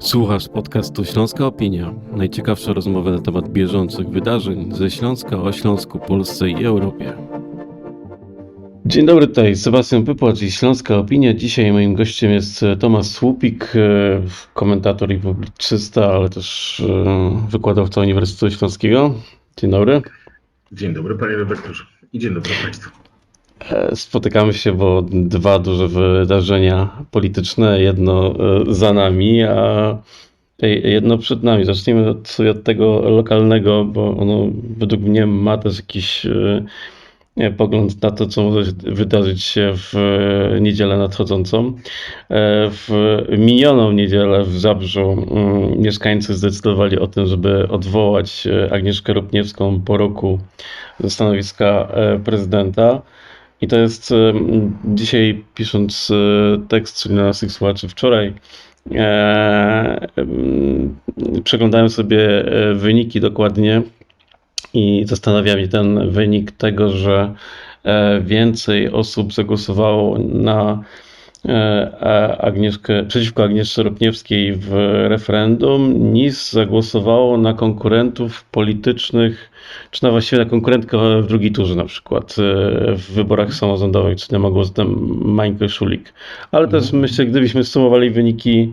Słuchasz podcastu Śląska Opinia. Najciekawsze rozmowy na temat bieżących wydarzeń ze Śląska o Śląsku, Polsce i Europie. Dzień dobry, tutaj Sebastian Pypłacz i Śląska Opinia. Dzisiaj moim gościem jest Tomasz Słupik, e, komentator i publicysta, ale też e, wykładowca Uniwersytetu Śląskiego. Dzień dobry. Dzień dobry panie redaktorze i dzień dobry państwu. E, Spotykamy się, bo dwa duże wydarzenia polityczne, jedno e, za nami, a jedno przed nami. Zacznijmy od, sobie od tego lokalnego, bo ono według mnie ma też jakiś e, pogląd na to, co może wydarzyć się w e, niedzielę nadchodzącą. E, W minioną niedzielę w Zabrzu mm, mieszkańcy zdecydowali o tym, żeby odwołać e, Agnieszkę Rupniewską po roku ze stanowiska e, prezydenta. I to jest e, dzisiaj, pisząc e, tekst dla naszych słuchaczy wczoraj, e, przeglądałem sobie wyniki dokładnie i zastanawia mnie ten wynik tego, że więcej osób zagłosowało na Agnieszkę, przeciwko Agnieszce Ropniewskiej w referendum, niż zagłosowało na konkurentów politycznych, czy na właściwie na konkurentkę w drugiej turze na przykład e, w wyborach samorządowych, czy na głos Mańkę Szulik. Ale też myślę, gdybyśmy sumowali wyniki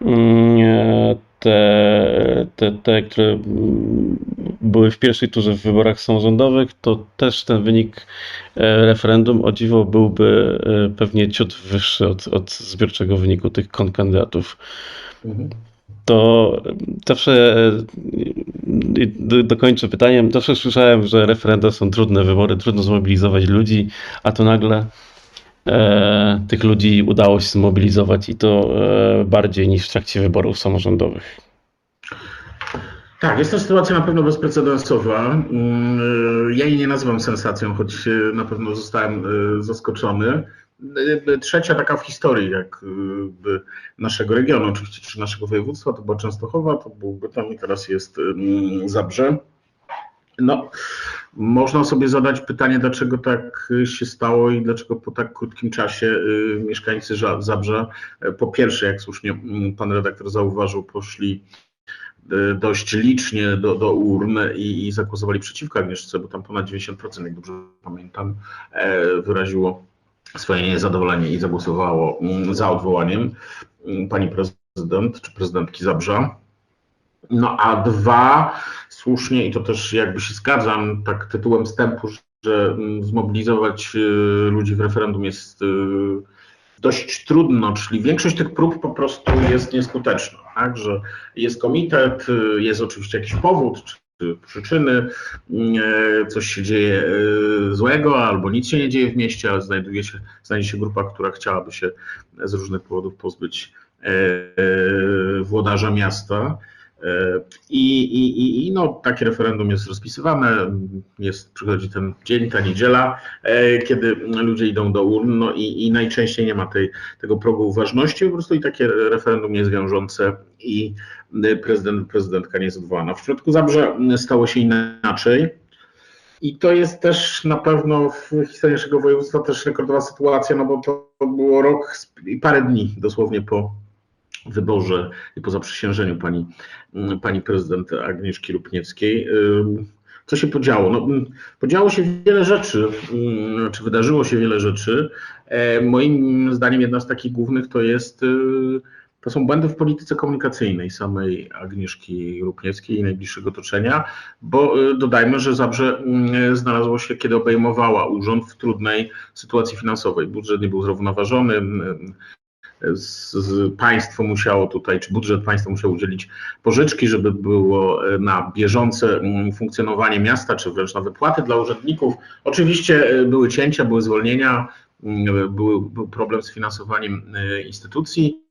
mm, e, te, te, te, które mm, były w pierwszej turze w wyborach samorządowych, to też ten wynik e, referendum o dziwo byłby e, pewnie ciut wyższy od, od zbiorczego wyniku tych konkandydatów. To zawsze e, dokończę pytaniem. Zawsze słyszałem, że referenda są trudne wybory, trudno zmobilizować ludzi, a tu nagle e, tych ludzi udało się zmobilizować i to e, bardziej niż w trakcie wyborów samorządowych. Tak, jest to sytuacja na pewno bezprecedensowa. Mm, Ja jej nie nazywam sensacją, choć e, na pewno zostałem e, zaskoczony. E, Trzecia taka w historii jakby naszego regionu, oczywiście, czy naszego województwa, to była Częstochowa, to był Bytom i teraz jest mm, Zabrze. No, można sobie zadać pytanie, dlaczego tak się stało i dlaczego po tak krótkim czasie y, mieszkańcy Ża- Zabrza, e, po pierwsze, jak słusznie mm, pan redaktor zauważył, poszli y, dość licznie do, do urn i, i zagłosowali przeciwko Agnieszce, bo tam ponad 90%, jak dobrze pamiętam, e, wyraziło swoje niezadowolenie i zagłosowało mm, za odwołaniem mm, pani prezydent czy prezydentki Zabrza. No a dwa, słusznie, i to też jakby się zgadzam, tak tytułem wstępu, że mm, zmobilizować y, ludzi w referendum jest y, dość trudno, czyli większość tych prób po prostu jest nieskuteczna, tak, że jest komitet, y, jest oczywiście jakiś powód, czy przyczyny, coś się dzieje złego, albo nic się nie dzieje w mieście, ale znajduje się, znajdzie się grupa, która chciałaby się z różnych powodów pozbyć włodarza miasta. I, i, i- no, takie referendum jest rozpisywane, jest, przychodzi ten dzień, ta niedziela, e, kiedy ludzie idą do urn, no i, i najczęściej nie ma tej, tego progu ważności, po prostu i takie referendum jest wiążące i prezydent, prezydentka nie jest odwołana. W przypadku Zabrze stało się inaczej. I to jest też na pewno w historii naszego województwa też rekordowa sytuacja, no bo to było rok i parę dni dosłownie po wyborze i po zaprzysiężeniu pani, mm, pani prezydent Agnieszki Rupniewskiej. Ym, Co się podziało? No, mm, podziało się wiele rzeczy, mm, czy wydarzyło się wiele rzeczy. E, Moim zdaniem jedna z takich głównych to jest, y, to są błędy w polityce komunikacyjnej samej Agnieszki Rupniewskiej i najbliższego otoczenia, bo y, dodajmy, że Zabrze znalazło się, kiedy obejmowała urząd w trudnej sytuacji finansowej. Budżet nie był zrównoważony, z, z państwo musiało tutaj, czy budżet państwa musiał udzielić pożyczki, żeby było e, na bieżące mm, funkcjonowanie miasta, czy wręcz na wypłaty dla urzędników. Oczywiście e, były cięcia, były zwolnienia, mm, były, był problem z finansowaniem e, instytucji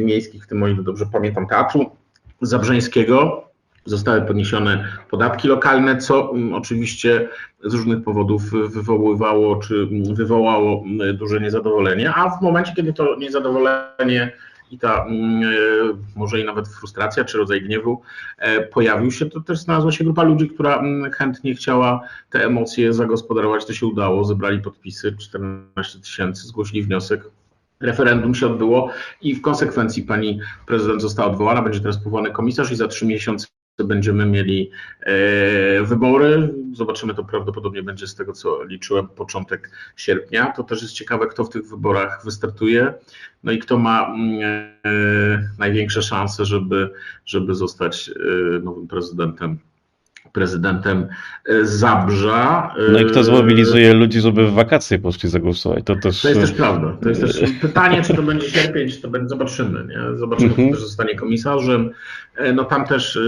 miejskich, w tym ile dobrze pamiętam Teatru Zabrzeńskiego. Zostały podniesione podatki lokalne, co mm, oczywiście z różnych powodów wywoływało czy wywołało mm, duże niezadowolenie, a w momencie, kiedy to niezadowolenie i ta mm, e, może i nawet frustracja czy rodzaj gniewu e, pojawił się, to też znalazła się grupa ludzi, która chętnie chciała te emocje zagospodarować. To się udało, zebrali podpisy 14 tysięcy, zgłosili wniosek referendum się odbyło i w konsekwencji pani prezydent została odwołana, będzie teraz powołany komisarz i za trzy miesiące będziemy mieli e, wybory. Zobaczymy, to prawdopodobnie będzie z tego, co liczyłem, początek sierpnia. To też jest ciekawe, kto w tych wyborach wystartuje, no i kto ma mm, e, największe szanse, żeby, żeby zostać e, nowym prezydentem prezydentem e, Zabrza. No i kto E, zmobilizuje ludzi, żeby w wakacje poszli zagłosować? To też. to jest też prawda. To jest też pytanie, czy to będzie sierpień, czy to będzie, zobaczymy. Nie? Zobaczymy, Mhm. kto zostanie komisarzem. E, No tam też e,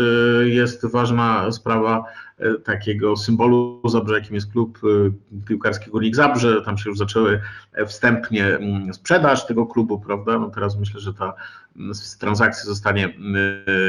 jest ważna sprawa e, takiego symbolu Zabrze, jakim jest klub e, piłkarski Gulik Zabrze. Tam się już zaczęły e, wstępnie mm, sprzedaż tego klubu, prawda? No teraz myślę, że ta mm, transakcja zostanie mm,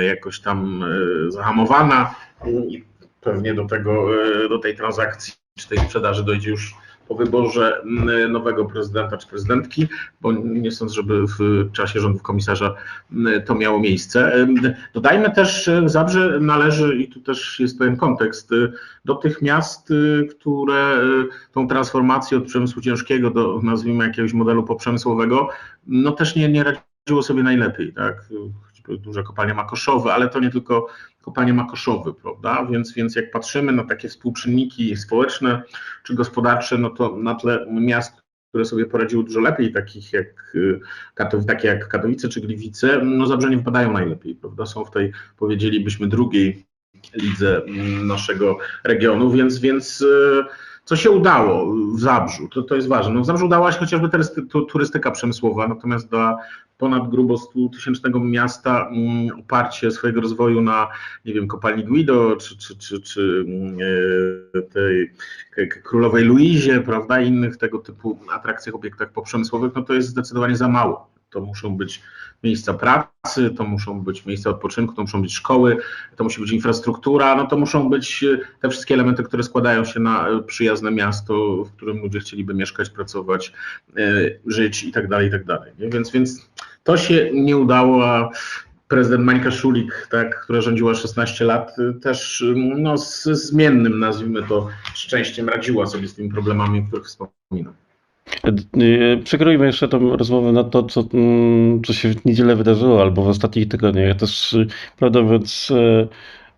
jakoś tam e, zahamowana i pewnie do tego, e, do tej transakcji czy tej sprzedaży dojdzie już po wyborze mm, nowego prezydenta czy prezydentki, bo nie sądzę, żeby w czasie rządów komisarza mm, to miało miejsce. Dodajmy też, Zabrze należy, i tu też jest pewien kontekst, y, do tych miast, y, które y, tą transformację od przemysłu ciężkiego do, nazwijmy, jakiegoś modelu poprzemysłowego, no też nie, nie radziło sobie najlepiej, tak? Choćby Duże kopalnie Makoszowe, ale to nie tylko kopalnie Makoszowe, prawda? Więc, więc jak patrzymy na takie współczynniki społeczne czy gospodarcze, no to na tle miast, które sobie poradziły dużo lepiej, takich jak, y, takie jak Katowice czy Gliwice, no Zabrze nie wypadają najlepiej, prawda? Są w tej, powiedzielibyśmy, drugiej lidze mm, naszego regionu, więc, więc y, co się udało w Zabrzu, to, to jest ważne. No w Zabrzu udała się chociażby turysty, tu- turystyka przemysłowa, natomiast dla ponad grubo 100 tysięcznego miasta mm, oparcie swojego rozwoju na, nie wiem, kopalni Guido, czy, czy, czy, czy mm, e, tej królowej Luizie, prawda, innych tego typu atrakcjach, obiektach poprzemysłowych, no to jest zdecydowanie za mało. To muszą być miejsca pracy, to muszą być miejsca odpoczynku, to muszą być szkoły, to musi być infrastruktura, no to muszą być e, te wszystkie elementy, które składają się na e, przyjazne miasto, w którym ludzie chcieliby mieszkać, pracować, żyć i tak dalej, i tak dalej. Więc, więc to się nie udało, a prezydent Mańka Szulik, tak, która rządziła 16 lat, też no, z zmiennym, nazwijmy to, szczęściem radziła sobie z tymi problemami, o których wspominam. Przekroimy jeszcze tą rozmowę na to, co, mm, co się w niedzielę wydarzyło, albo w ostatnich tygodniach. Ja też, prawdę mówiąc, e,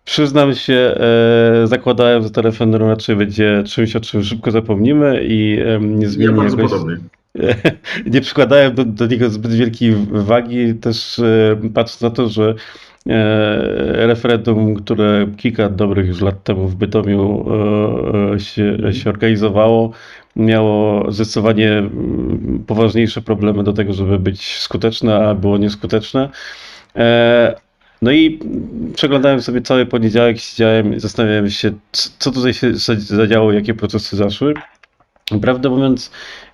przyznam się, e, zakładałem, że referendum raczej będzie czymś, o czym szybko zapomnimy i nie Ja zmieni bardzo jakoś... Nie przykładałem do, do niego zbyt wielkiej wagi, też e, patrząc na to, że e, referendum, które kilka dobrych już lat temu w Bytomiu e, się, się organizowało, miało zdecydowanie mm, poważniejsze problemy do tego, żeby być skuteczne, a było nieskuteczne. No i przeglądałem sobie cały poniedziałek, siedziałem, zastanawiałem się, co tutaj się zadziało, jakie procesy zaszły. Prawdę mówiąc,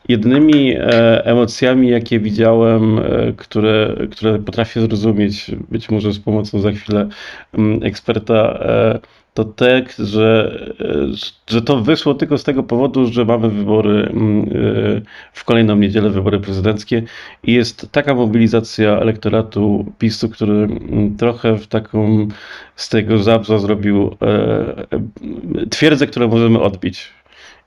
jedynymi e, emocjami, jakie widziałem, e, które, które potrafię zrozumieć, być może z pomocą za chwilę mm, eksperta, e, to te, że, że to wyszło tylko z tego powodu, że mamy wybory mm, w kolejną niedzielę, wybory prezydenckie i jest taka mobilizacja elektoratu PiSu, który mm, trochę w taką z tego zabrza zrobił twierdzę, którą możemy odbić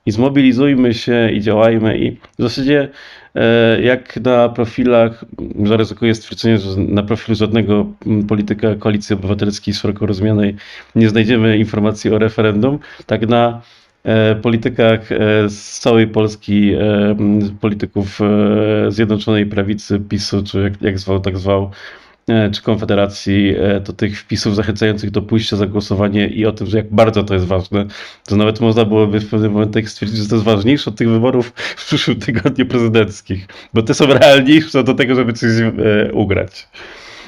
i zmobilizujmy się i działajmy. I w zasadzie e, jak na profilach, zaryzykuję stwierdzenie, że na profilu żadnego polityka Koalicji Obywatelskiej szeroko rozumianej nie znajdziemy informacji o referendum, tak na e, politykach e, z całej Polski, polityków Zjednoczonej Prawicy, PiSu, czy jak, jak zwał, tak zwał, czy Konfederacji, e, to tych wpisów zachęcających do pójścia za głosowanie i o tym, że jak bardzo to jest ważne, to nawet można byłoby w pewnym momencie stwierdzić, że to jest ważniejsze od tych wyborów w przyszłym tygodniu prezydenckich, bo te są realniejsze do tego, żeby coś e, ugrać.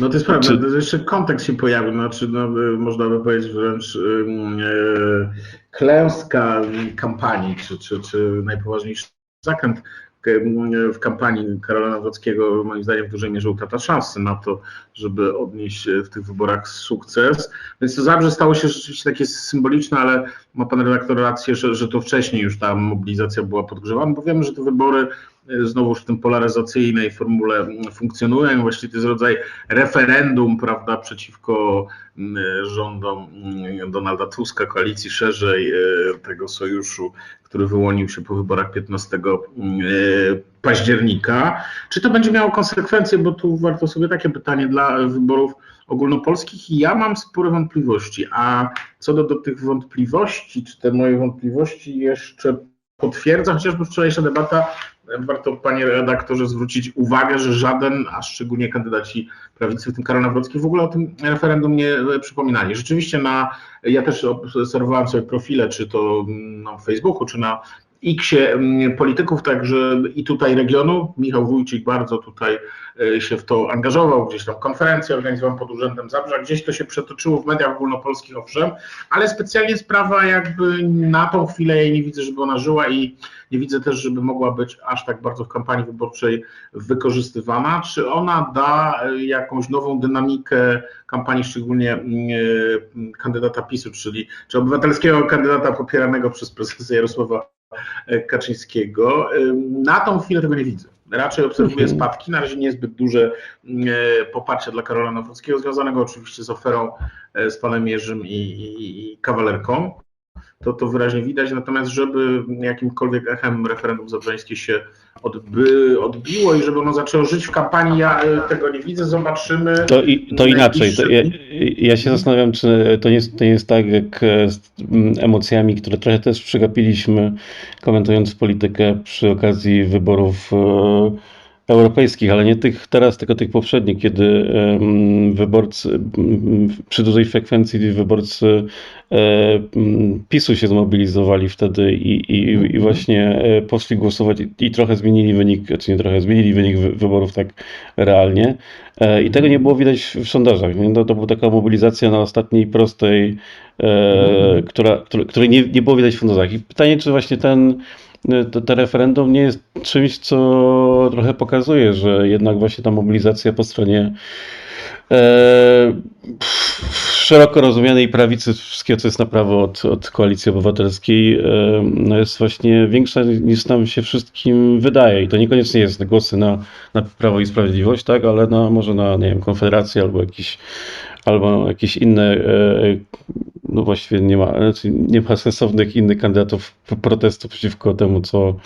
No to jest prawda, Czy- to jeszcze kontekst się pojawił, znaczy no, można by powiedzieć wręcz y, y, klęska kampanii, czy, czy, czy najpoważniejszy zakręt w kampanii Karola Nawrockiego moim zdaniem w dużej mierze utrata szansy na to, żeby odnieść w tych wyborach sukces. Więc to Zabrze stało się rzeczywiście takie symboliczne, ale ma pan redaktor rację, że, że to wcześniej już ta mobilizacja była podgrzewana, bo wiemy, że te wybory znowuż w tym polaryzacyjnej formule funkcjonują. Właściwie to jest rodzaj referendum, prawda, przeciwko rządom Donalda Tuska, koalicji szerzej, e, tego sojuszu, który wyłonił się po wyborach 15 mm, e, października. Czy to będzie miało konsekwencje, bo tu warto sobie takie pytanie dla wyborów ogólnopolskich. Ja mam spore wątpliwości, a co do, do tych wątpliwości, czy te moje wątpliwości jeszcze potwierdza chociażby wczorajsza debata, warto panie redaktorze zwrócić uwagę, że żaden, a szczególnie kandydaci prawicy, w tym Karol Nawrocki, w ogóle o tym referendum nie przypominali. Rzeczywiście na, ja też obserwowałem sobie profile, czy to na Facebooku, czy na Xie mm, polityków, także i tutaj regionu. Michał Wójcik bardzo tutaj e, się w to angażował, gdzieś tam konferencje organizował pod Urzędem Zabrza, gdzieś to się przetoczyło w mediach ogólnopolskich, owszem, ale specjalnie sprawa jakby na tą chwilę ja nie widzę, żeby ona żyła i nie widzę też, żeby mogła być aż tak bardzo w kampanii wyborczej wykorzystywana. Czy ona da e, jakąś nową dynamikę kampanii, szczególnie mm, e, kandydata PiSu, czyli czy obywatelskiego kandydata popieranego przez prezesa Jarosława Kaczyńskiego. Na tą chwilę tego nie widzę. Raczej obserwuję Mhm. spadki, na razie niezbyt duże e, poparcie dla Karola Nawrockiego, związanego oczywiście z oferą e, z panem Jerzym i, i, i kawalerką. To, to wyraźnie widać, natomiast żeby jakimkolwiek echem referendum zabrzeńskie się odby, odbiło i żeby ono zaczęło żyć w kampanii, ja e, tego nie widzę, zobaczymy. To, i, to inaczej. To ja, ja się zastanawiam, czy to nie, jest, to nie jest tak jak z mm, emocjami, które trochę też przegapiliśmy, komentując politykę przy okazji wyborów e, europejskich, ale nie tych teraz, tylko tych poprzednich, kiedy wyborcy, m, przy dużej frekwencji wyborcy PiSu się zmobilizowali wtedy i, i, i właśnie e, poszli głosować i, trochę zmienili wynik, czy nie trochę, zmienili wynik wy, wyborów tak realnie. E, I tego nie było widać w, sondażach. Nie? To, to była taka mobilizacja na ostatniej prostej, e, która, której, której nie, nie było widać w sondażach. I pytanie, czy właśnie ten to, to referendum nie jest czymś, co trochę pokazuje, że jednak właśnie ta mobilizacja po stronie e, szeroko rozumianej prawicy, wszystkiego co jest na prawo od, od koalicji obywatelskiej, e, no jest właśnie większa niż nam się wszystkim wydaje. I to niekoniecznie jest głosy na, na Prawo i Sprawiedliwość, tak, ale na, może na, nie wiem, Konfederację albo jakiś albo jakieś inne, e, no właściwie nie ma, znaczy nie ma sensownych innych kandydatów protestu przeciwko temu, co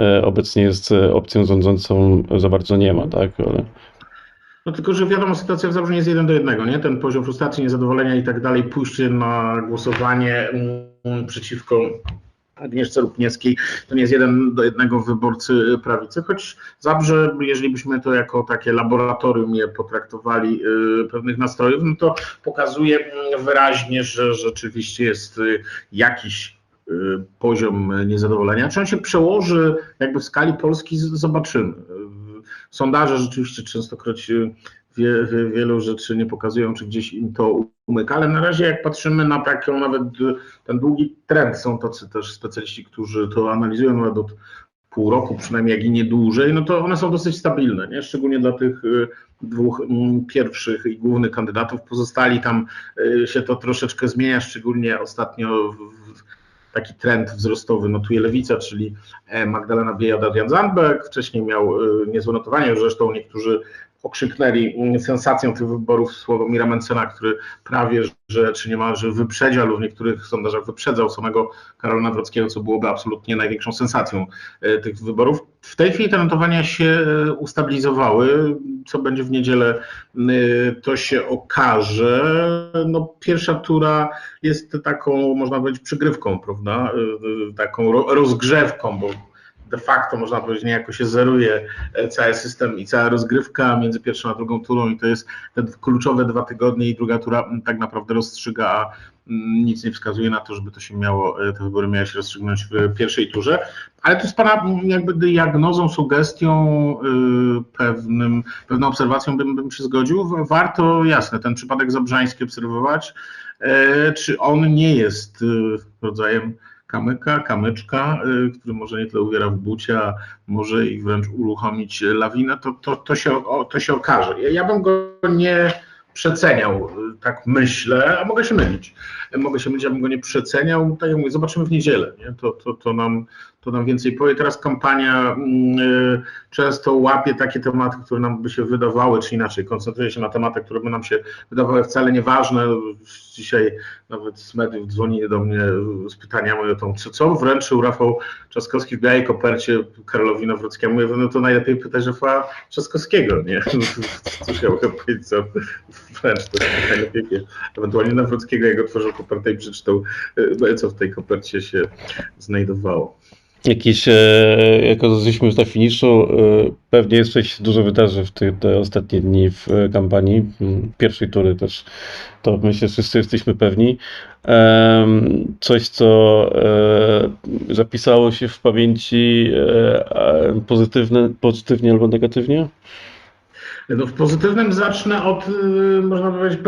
e, obecnie jest e, opcją rządzącą, za bardzo nie ma, tak? Ale... No tylko, że wiadomo, sytuacja w nie jest jeden do jednego, nie? Ten poziom frustracji, niezadowolenia i tak dalej, pójście na głosowanie mm, przeciwko Agnieszce Lubniewskiej to nie jest jeden do jednego wyborcy prawicy, choć Zabrze, jeżeli byśmy to jako takie laboratorium je potraktowali y, pewnych nastrojów, no to pokazuje wyraźnie, że rzeczywiście jest y, jakiś y, poziom niezadowolenia. Czy on się przełoży jakby w skali Polski, zobaczymy. Sondaże rzeczywiście częstokroć wie, wie, wielu rzeczy nie pokazują, czy gdzieś im to umyka, ale na razie jak patrzymy na taką nawet ten długi trend, są tacy też specjaliści, którzy to analizują nawet od pół roku, przynajmniej jak i nie dłużej, no to one są dosyć stabilne, nie? szczególnie dla tych y, dwóch mm, pierwszych i głównych kandydatów. Pozostali tam y, się to troszeczkę zmienia, szczególnie ostatnio taki trend wzrostowy notuje Lewica, czyli e, Magdalena Biejat, Adrian Zandberg. Wcześniej miał y, niezłe notowanie, zresztą niektórzy okrzyknęli mm, sensacją tych wyborów Sławomira Mencena, który prawie, że czy niemalże wyprzedził, lub w niektórych sondażach wyprzedzał samego Karola Nawrockiego, co byłoby absolutnie największą sensacją e, tych wyborów. W tej chwili te notowania się e, ustabilizowały. Co będzie w niedzielę, e, to się okaże. No, pierwsza tura jest taką, można powiedzieć, przygrywką, prawda? Taką ro- rozgrzewką, bo de facto można powiedzieć, niejako się zeruje e, cały system i cała rozgrywka między pierwszą a drugą turą i to jest te kluczowe dwa tygodnie i druga tura tak naprawdę rozstrzyga, a nic nie wskazuje na to, żeby to się miało, e, te wybory miały się rozstrzygnąć w pierwszej turze. Ale tu z Pana jakby diagnozą, sugestią, y, pewnym, pewną obserwacją bym, bym się zgodził. Warto, jasne, ten przypadek Zabrzański obserwować, e, czy on nie jest y, rodzajem kamyka, kamyczka, y, który może nie tyle uwiera w bucie, a może i wręcz uruchomić lawinę, to, to, to, się, to się okaże. Ja, ja bym go nie przeceniał, y, tak myślę, a mogę się mylić. Mogę się mylić, ja bym go nie przeceniał. Tak jak mówię, zobaczymy w niedzielę. Nie? To, to, to, nam, to nam więcej powie. Teraz kampania mm, y, często łapie takie tematy, które nam by się wydawały, czy inaczej, koncentruje się na tematach, które by nam się wydawały wcale nieważne. Dzisiaj nawet z mediów dzwonili do mnie z pytaniami o to, co, co wręczył Rafał Trzaskowski w białej kopercie Karolowi Nawrockiemu. Mówię, no to najlepiej pytać Rafała Trzaskowskiego, nie? Cóż ja mogę powiedzieć, co wręcz to najlepiej. Ewentualnie Nawrockiego, jak otworzył kopertę i przeczytał, y, co w tej kopercie się znajdowało. Jakiś, e, jako jesteśmy już na finiszu, e, pewnie jeszcze się dużo wydarzy w te, te ostatnie dni w e, kampanii. m, Pierwszej tury też, to myślę, że wszyscy jesteśmy pewni. Coś, co e, zapisało się w pamięci e, pozytywne, pozytywnie albo negatywnie? No w pozytywnym zacznę od, można powiedzieć,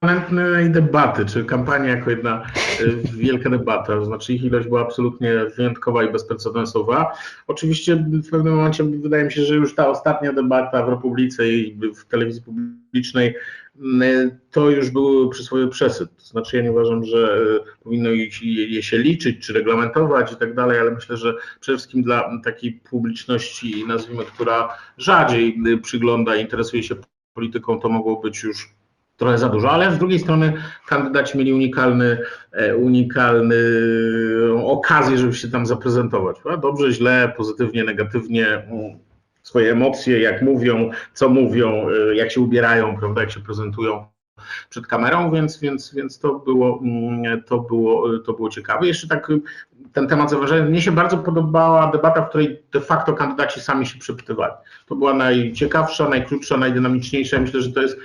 permanentnej debaty, czy kampania jako jedna y, wielka debata, to znaczy ich ilość była absolutnie wyjątkowa i bezprecedensowa. Oczywiście w pewnym momencie wydaje mi się, że już ta ostatnia debata w Republice i w telewizji publicznej y, to już był przysłowie przesyt. To znaczy ja nie uważam, że y, powinno je się liczyć czy reglamentować i tak dalej, ale myślę, że przede wszystkim dla takiej publiczności, nazwijmy, która rzadziej przygląda, interesuje się polityką, to mogło być już trochę za dużo, ale z drugiej strony kandydaci mieli unikalny, e, unikalny okazję, żeby się tam zaprezentować. Dobrze, źle, pozytywnie, negatywnie, mm, swoje emocje, jak mówią, co mówią, e, jak się ubierają, prawda, jak się prezentują przed kamerą, więc, więc, więc to, było, mm, to, było, to było ciekawe. Jeszcze tak ten temat zauważyłem. Mnie się bardzo podobała debata, w której de facto kandydaci sami się przepytywali. To była najciekawsza, najkrótsza, najdynamiczniejsza. Myślę, że to jest,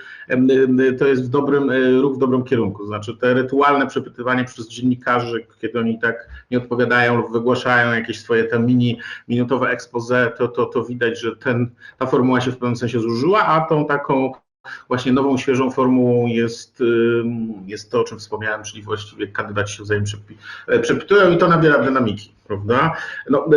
to jest w dobrym, e, ruch w dobrym kierunku. Znaczy te rytualne przepytywanie przez dziennikarzy, kiedy oni tak nie odpowiadają lub wygłaszają jakieś swoje te mini, minutowe expose, to, to, to widać, że ten, ta formuła się w pewnym sensie zużyła, a tą taką właśnie nową, świeżą formułą jest, jest to, o czym wspomniałem, czyli właściwie kandydaci się przepi- e, przepytują i to nabiera dynamiki, prawda? No,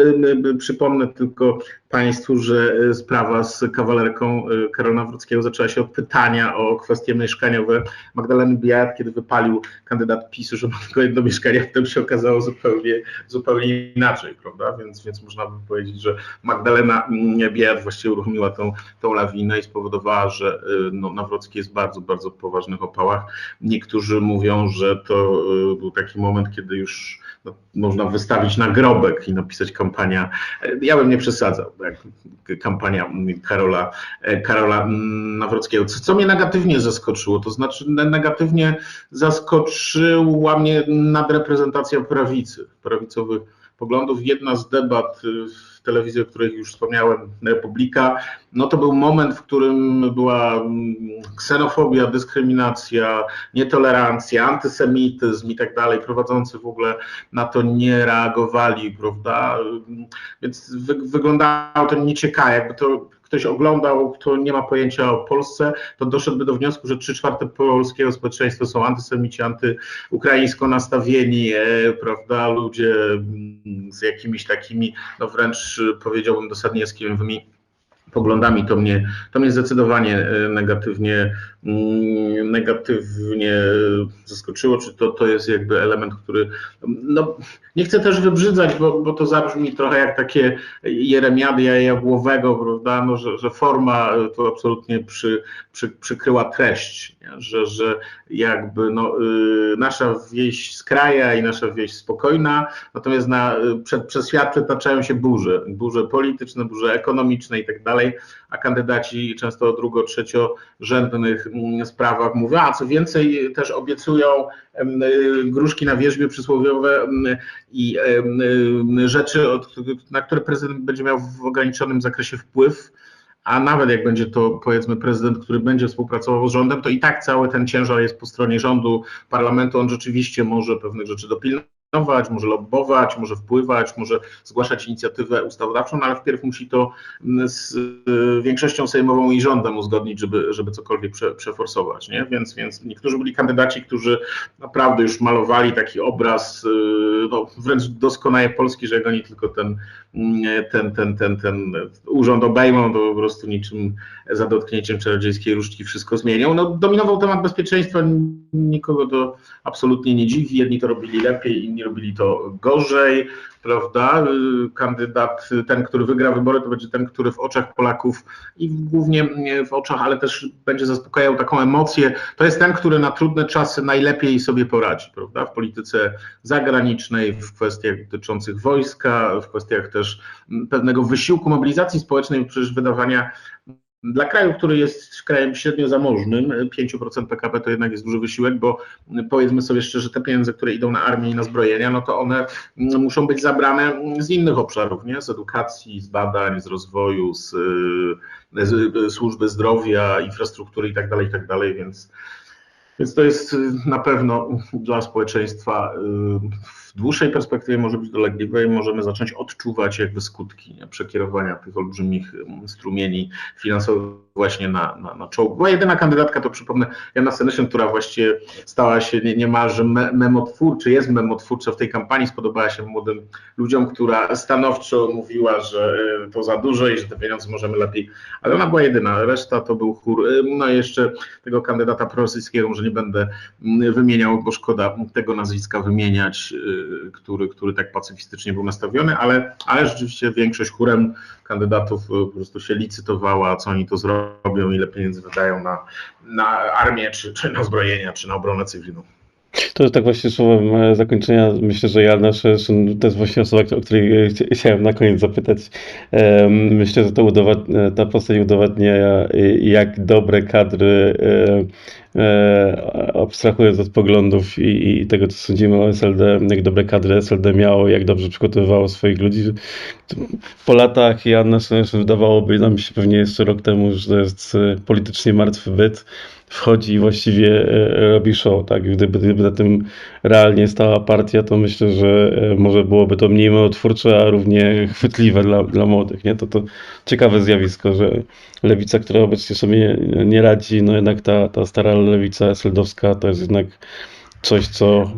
przypomnę tylko Państwu, że y, sprawa z kawalerką y, Karola Nawrockiego zaczęła się od pytania o kwestie mieszkaniowe Magdaleny Biat, kiedy wypalił kandydat PiSu, że ma tylko jedno mieszkanie, potem się okazało zupełnie, zupełnie inaczej, prawda? Więc, więc można by powiedzieć, że Magdalena mm, Biat właściwie uruchomiła tą, tą lawinę i spowodowała, że y, no, Nawrocki jest w bardzo, bardzo poważnych opałach. Niektórzy mówią, że to był taki moment, kiedy już no, można wystawić nagrobek i napisać kampania. e, Ja bym nie przesadzał, tak? kampania Karola, e, Karola mm, Nawrockiego. Co, co mnie negatywnie zaskoczyło, to znaczy ne- negatywnie zaskoczyła mnie nadreprezentacja prawicy, prawicowych poglądów. Jedna z debat y, w telewizji, o której już wspomniałem, Republika, no to był moment, w którym była mm, ksenofobia, dyskryminacja, nietolerancja, antysemityzm i tak dalej. Prowadzący w ogóle na to nie reagowali, prawda? Więc wy, wyglądało to nieciekawie, jakby to ktoś oglądał, kto nie ma pojęcia o Polsce, to doszedłby do wniosku, że trzy czwarte polskiego społeczeństwa są antysemici, antyukraińsko nastawieni, e, prawda, ludzie mm, z jakimiś takimi, no wręcz powiedziałbym dosadnie skierowymi poglądami, to mnie, to mnie zdecydowanie e, negatywnie, mm, negatywnie zaskoczyło, czy to, to jest jakby element, który, no nie chcę też wybrzydzać, bo, bo to zabrzmi trochę jak takie jeremiady jabłowego, prawda, no, że, że forma to absolutnie przy, przy, przykryła treść, nie? Że, że jakby no, y, nasza wieś skraja i nasza wieś spokojna, natomiast na, przed, przez świat przetaczają się burze, burze polityczne, burze ekonomiczne i tak dalej, a kandydaci często drugo, trzeciorzędnych mm, sprawach mówią, a co więcej też obiecują em, y, gruszki na wierzbie przysłowiowe em, i em, y, rzeczy, na które prezydent będzie miał w ograniczonym zakresie wpływ, a nawet jak będzie to powiedzmy prezydent, który będzie współpracował z rządem, to i tak cały ten ciężar jest po stronie rządu, parlamentu, on rzeczywiście może pewnych rzeczy dopilnować, może lobbować, może wpływać, może zgłaszać inicjatywę ustawodawczą, no ale wpierw musi to mm, z y, większością sejmową i rządem uzgodnić, żeby, żeby cokolwiek prze, przeforsować, nie? Więc, więc niektórzy byli kandydaci, którzy naprawdę już malowali taki obraz y, no, wręcz doskonałej Polski, że jak oni tylko ten, ten, ten, ten, ten urząd obejmą, to po prostu niczym za dotknięciem czarodziejskiej różdżki wszystko zmienią. No, dominował temat bezpieczeństwa, nikogo to absolutnie nie dziwi. Jedni to robili lepiej, inni robili to gorzej, prawda? Y, Kandydat, ten, który wygra wybory, to będzie ten, który w oczach Polaków i głównie w oczach, ale też będzie zaspokajał taką emocję. To jest ten, który na trudne czasy najlepiej sobie poradzi, prawda? W polityce zagranicznej, w kwestiach dotyczących wojska, w kwestiach też pewnego wysiłku mobilizacji społecznej, przecież wydawania dla kraju, który jest krajem średnio zamożnym, 5% PKB to jednak jest duży wysiłek, bo powiedzmy sobie szczerze, te pieniądze, które idą na armię i na zbrojenia, no to one muszą być zabrane z innych obszarów, nie? z edukacji, z badań, z rozwoju, z, z służby zdrowia, infrastruktury itd., tak itd., tak więc więc to jest na pewno dla społeczeństwa w dłuższej perspektywie może być dolegliwe i możemy zacząć odczuwać jakby skutki przekierowania tych olbrzymich strumieni finansowych właśnie na, na, na czołg. Była jedyna kandydatka, to przypomnę, Jana Senyszyn, która właściwie stała się nie, niemalże me, memotwórczy, jest memotwórcza w tej kampanii, spodobała się młodym ludziom, która stanowczo mówiła, że to za dużo i że te pieniądze możemy lepiej, ale ona była jedyna, reszta to był chór, no i jeszcze tego kandydata prorosyjskiego, może nie będę wymieniał, bo szkoda tego nazwiska wymieniać, który, który tak pacyfistycznie był nastawiony, ale, ale rzeczywiście większość chórem kandydatów po prostu się licytowała, co oni to zrobią, ile pieniędzy wydają na, na armię, czy, czy na zbrojenia, czy na obronę cywilną. To jest tak właśnie słowem e, zakończenia. Myślę, że Jana Szerszyn to jest właśnie osoba, o której e, chciałem na koniec zapytać. Myślę, że to. E, ta postać udowadnia, jak dobre kadry, abstrahując od poglądów i, tego, co sądzimy o SLD, jak dobre kadry SLD miało, jak dobrze przygotowywało swoich ludzi. Po latach Jana Szerszyn wydawałoby nam się pewnie jeszcze rok temu, że to jest politycznie martwy byt wchodzi i właściwie robi show, tak? Gdyby, gdyby na tym realnie stała partia, to myślę, że może byłoby to mniej otwórcze, a równie chwytliwe dla, dla młodych, nie? To to ciekawe zjawisko, że lewica, która obecnie sobie nie radzi, no jednak ta, ta stara lewica esldowska to jest jednak coś, co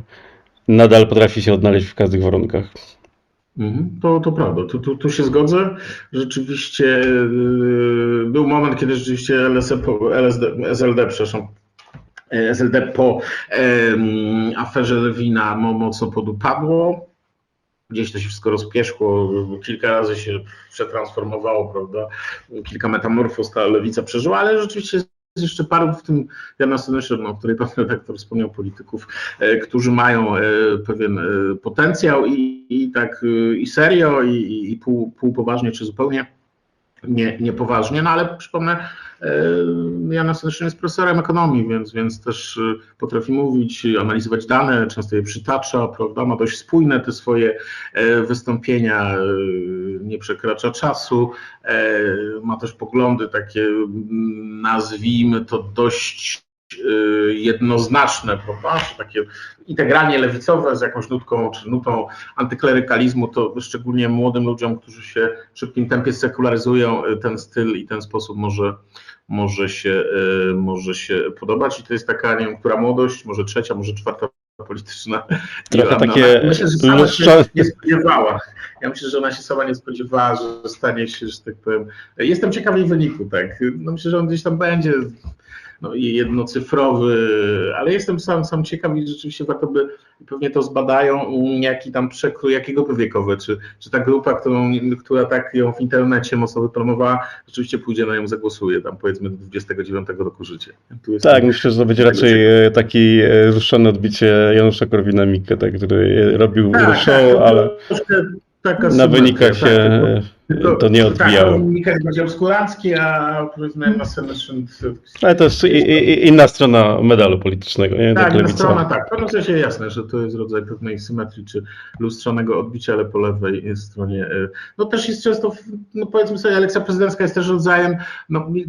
nadal potrafi się odnaleźć w każdych warunkach. To, to prawda, tu, tu, tu się zgodzę. Rzeczywiście yy, był moment, kiedy rzeczywiście LSD, LSD, SLD, przepraszam, SLD po yy, aferze Lewina mocno podupadło. Gdzieś to się wszystko rozpieszło, kilka razy się przetransformowało, prawda? Kilka metamorfoz ta lewica przeżyła, ale rzeczywiście jest jeszcze paru, w tym Jana Senyszyn, o której pan redaktor wspomniał, polityków, którzy mają pewien potencjał i, i tak i serio, i, i pół, pół poważnie, czy zupełnie nie, niepoważnie, no ale przypomnę, Jana Senyszyn jest profesorem ekonomii, więc, więc też potrafi mówić, analizować dane, często je przytacza, prawda, ma dość spójne te swoje wystąpienia, nie przekracza czasu, ma też poglądy takie, nazwijmy to dość jednoznaczne, prawda, takie integralnie lewicowe z jakąś nutką, czy nutą antyklerykalizmu, to szczególnie młodym ludziom, którzy się w szybkim tempie sekularyzują, ten styl i ten sposób może, może, się, może się podobać i to jest taka, nie wiem, która młodość, może trzecia, może czwarta polityczna. Trochę takie Myślę, że sama się nie spodziewała. Ja myślę, że ona się sama nie spodziewała, że stanie się, że tak powiem. Jestem ciekaw jej wyniku, tak. No myślę, że on gdzieś tam będzie no i jednocyfrowy, ale jestem sam, sam ciekaw i rzeczywiście warto by, pewnie to zbadają, jaki tam przekrój, jakiego wiekowy, czy, czy ta grupa, którą, która tak ją w internecie mocno wypromowała, rzeczywiście pójdzie na nią, zagłosuje tam powiedzmy do 29 roku życia. tak, myślę, że to będzie raczej ciekawe. taki ruszone odbicie Janusza Korwina-Mikke, tak, który robił tak, show, tak, ale na wynikach się... Tak, to, to nie odbijało. Tak, Mikel będzie obskurancki, a powiedzmy na Senyszyn... Ale to jest inna strona medalu politycznego, nie? Tak, inna strona, tak. W pewnym sensie jasne, że to jest rodzaj pewnej symetrii czy lustrzanego odbicia, ale po lewej stronie. No też jest często, no powiedzmy sobie, elekcja prezydencka jest też rodzajem, no y,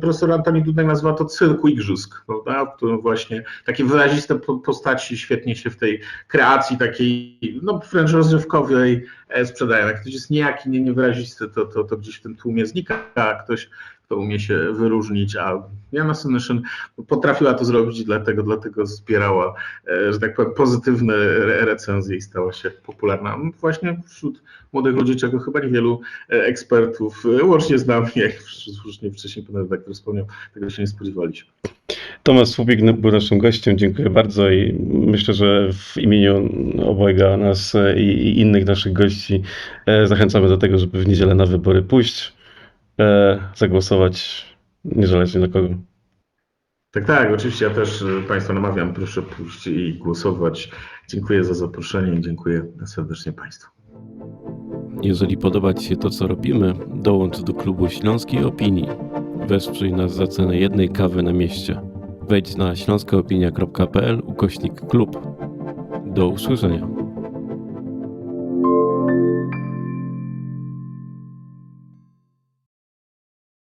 profesor Antoni Dudek nazywa to cyrku igrzysk, prawda? w którym właśnie takie wyraziste po- postaci świetnie się w tej kreacji takiej, no wręcz rozrywkowej e, sprzedają. Jak ktoś jest niejaki, nie, niewyrazisty, to, to, to gdzieś w tym tłumie znika, a ktoś, kto umie się wyróżnić, a Jana Senyszyn potrafiła to zrobić, dlatego, dlatego zbierała, e, że tak powiem, pozytywne re- recenzje i stała się popularna. Właśnie wśród młodych ludzi, czego chyba niewielu e, ekspertów, e, łącznie z nami, jak słusznie wcześniej pan redaktor wspomniał, tego się nie spodziewaliśmy. Tomasz Słupik był naszym gościem, dziękuję bardzo i myślę, że w imieniu obojga nas i, innych naszych gości zachęcamy do tego, żeby w niedzielę na wybory pójść, e, zagłosować niezależnie na kogo. Tak, tak, oczywiście ja też e, Państwa namawiam, proszę pójść i głosować. Dziękuję za zaproszenie i dziękuję serdecznie Państwu. Jeżeli podoba Ci się to, co robimy, dołącz do klubu Śląskiej Opinii. Wesprzyj nas za cenę jednej kawy na mieście. Wejdź na śląskaopinia.pl ukośnik klub. Do usłyszenia.